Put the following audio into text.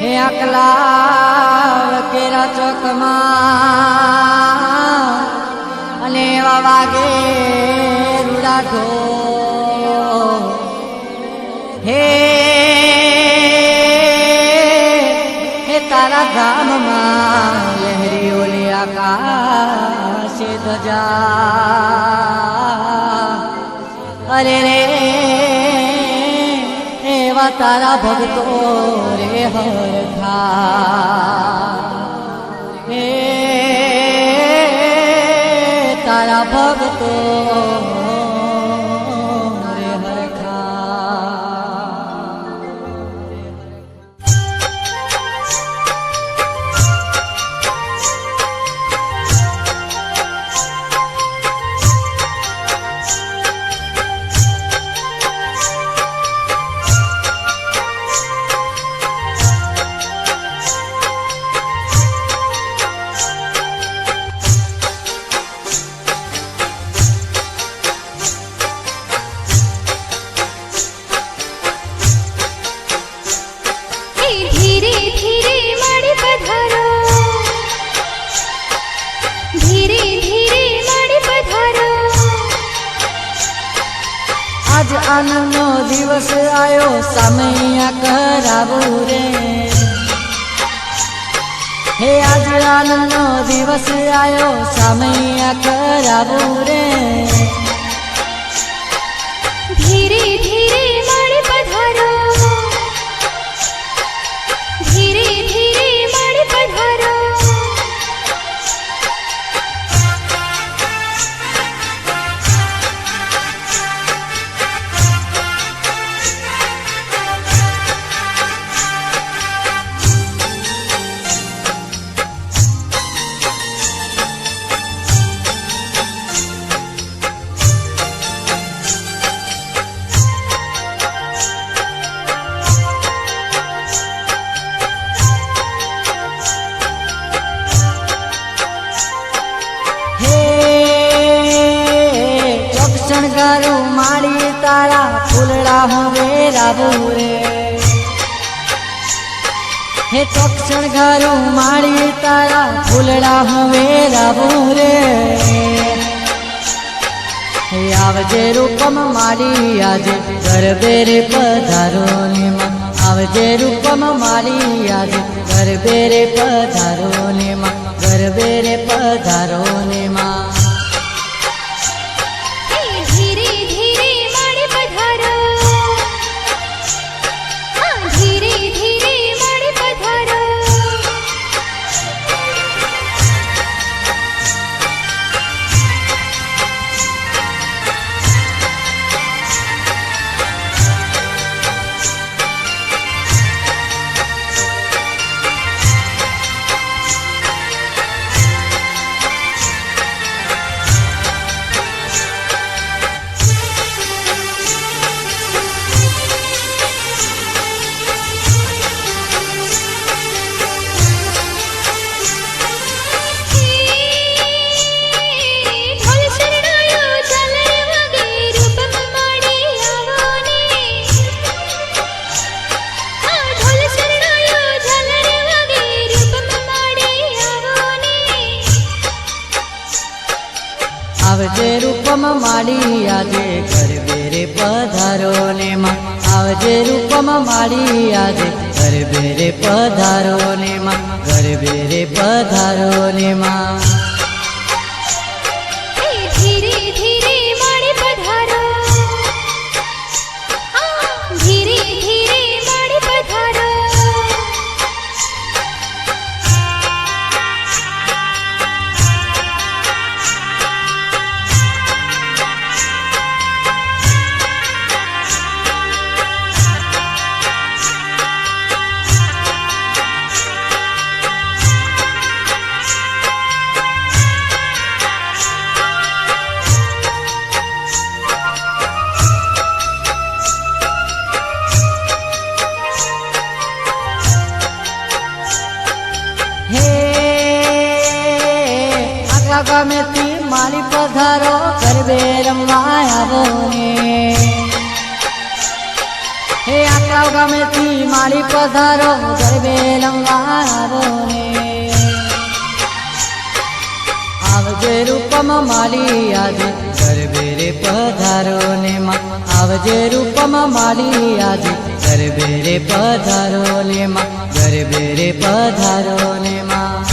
હે અકલા કેરા ચોકમાં અને એવા વાગે રૂડાઠો હે હે તારા ધામમાં લહેરીઓની આકાશે ધજા. અરે રે એવા તારા ભક્તો રે હરખા હે આનંદનો દિવસ આવ્યો સામૈયા કરાવું રે. હે આજ આનંદનો દિવસ આવ્યો સામૈયા કરાવું રે. ધીરે ગારું માળી તારા ફૂલડા હવે રાવું રે. હે ચોક્ષણ ઘરું માળી તારા ફૂલડા હવે રાવું રે. હે આવજે રૂપમ માડી આજે ગરબે રે પધારો ને માં આવજે રૂપમ માડી આજે ગરબે પધારો ને માં પધારો ને રૂપમ માડી આજે ગરબે રે પધારો ને માં. આવજે રૂપમ માડી આજે ગરબે રે પધારો ને માં. ગરબે રે પધારો ને માં. આગલા ગમેથી મારી પધારો ગરબે રમવા આવો ને હે આકરાવ ગામેથી મારી પધારો ગરબે રમવા આવો ને આવજે રૂપ રૂપમાં માળી આજે ગરબે રે પધારો ને માં. આવજે રૂપમાં માળી આજે ગરબે રે પધારો ને માં. ગરબે રે પધારો ને માં.